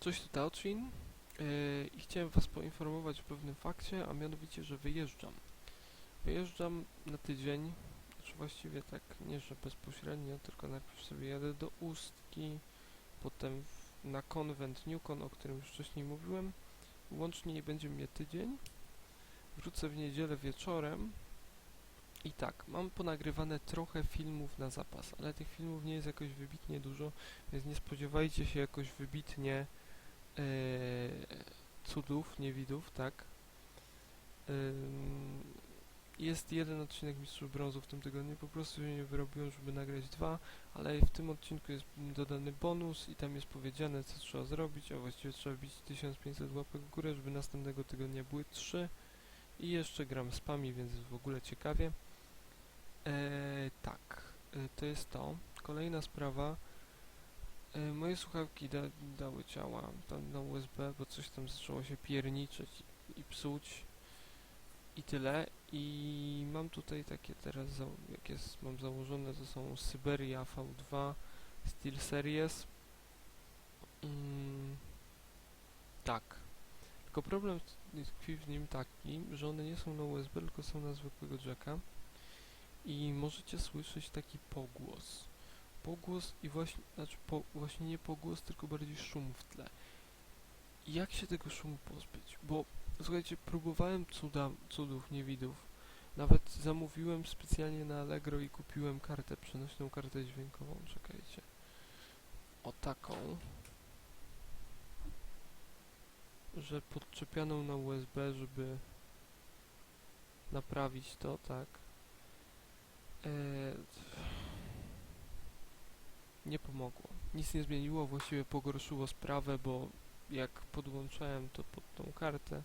Cześć, tu Taochin yy, i chciałem Was poinformować o pewnym fakcie, a mianowicie, że wyjeżdżam. Wyjeżdżam na tydzień, znaczy właściwie tak nie, że bezpośrednio, tylko najpierw sobie jadę do Ustki, potem w, na konwent Newcon, o którym już wcześniej mówiłem. Łącznie będzie mnie tydzień. Wrócę w niedzielę wieczorem. I tak, mam ponagrywane trochę filmów na zapas, ale tych filmów nie jest jakoś wybitnie dużo, więc nie spodziewajcie się jakoś wybitnie cudów, niewidów, tak? Jest jeden odcinek Mistrzów Brązu w tym tygodniu, po prostu nie wyrobiłem, żeby nagrać dwa, ale w tym odcinku jest dodany bonus i tam jest powiedziane, co trzeba zrobić, a właściwie trzeba wbić 1500 łapek w górę, żeby następnego tygodnia były trzy i jeszcze gram spami, więc jest w ogóle ciekawie. E, tak, e, to jest to. Kolejna sprawa. E, moje słuchawki da, dały ciała tam na USB, bo coś tam zaczęło się pierniczyć i, i psuć i tyle. I mam tutaj takie teraz, jak jest, mam założone, to są Syberia V2 Steel Series. Mm, tak. Tylko problem tkwi w nim taki, że one nie są na USB, tylko są na zwykłego jacka. I możecie słyszeć taki pogłos pogłos i właśnie, znaczy po, właśnie nie pogłos, tylko bardziej szum w tle. Jak się tego szumu pozbyć? Bo słuchajcie, próbowałem cuda, cudów, niewidów. Nawet zamówiłem specjalnie na Allegro i kupiłem kartę, przenośną kartę dźwiękową, czekajcie. O taką. Że podczepianą na USB, żeby naprawić to, tak. Eee, nie pomogło. Nic nie zmieniło, właściwie pogorszyło sprawę, bo jak podłączałem to pod tą kartę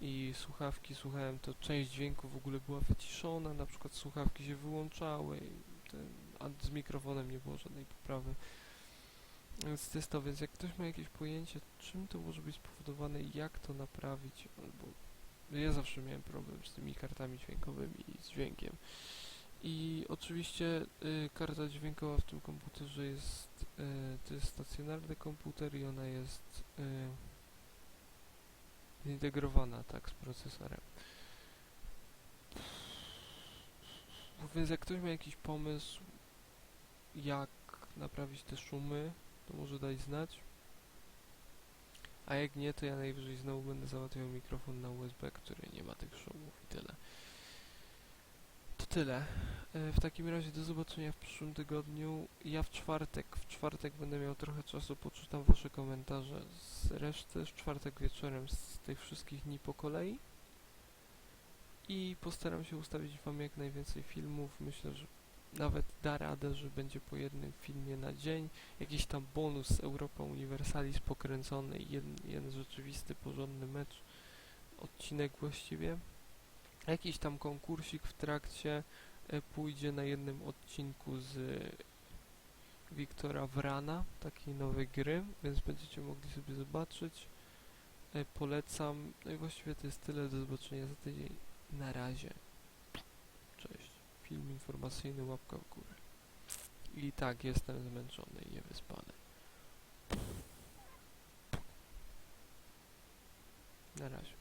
i słuchawki słuchałem, to część dźwięku w ogóle była wyciszona, na przykład słuchawki się wyłączały, ten, a z mikrofonem nie było żadnej poprawy. Jest to, więc jak ktoś ma jakieś pojęcie, czym to może być spowodowane i jak to naprawić, albo ja zawsze miałem problem z tymi kartami dźwiękowymi i z dźwiękiem. I oczywiście y, karta dźwiękowa w tym komputerze jest, y, to jest stacjonarny komputer i ona jest y, zintegrowana tak z procesorem. Więc jak ktoś ma jakiś pomysł, jak naprawić te szumy, to może dać znać. A jak nie, to ja najwyżej znowu będę załatwiał mikrofon na USB, który nie ma tych szumów i tyle. To tyle. E, W takim razie do zobaczenia w przyszłym tygodniu. Ja w czwartek, w czwartek będę miał trochę czasu, poczytam wasze komentarze z reszty, w czwartek wieczorem z tych wszystkich dni po kolei. I postaram się ustawić wam jak najwięcej filmów. Myślę, że nawet da radę, że będzie po jednym filmie na dzień. Jakiś tam bonus Europa Universalis pokręcony jeden, jeden rzeczywisty, porządny mecz. Odcinek właściwie. Jakiś tam konkursik w trakcie pójdzie na jednym odcinku z Wiktora Wrana, takiej nowej gry, więc będziecie mogli sobie zobaczyć. E, Polecam. No i właściwie to jest tyle. Do zobaczenia za tydzień. Na razie. Cześć. Film informacyjny, łapka w górę. I tak, jestem zmęczony i niewyspany. Na razie.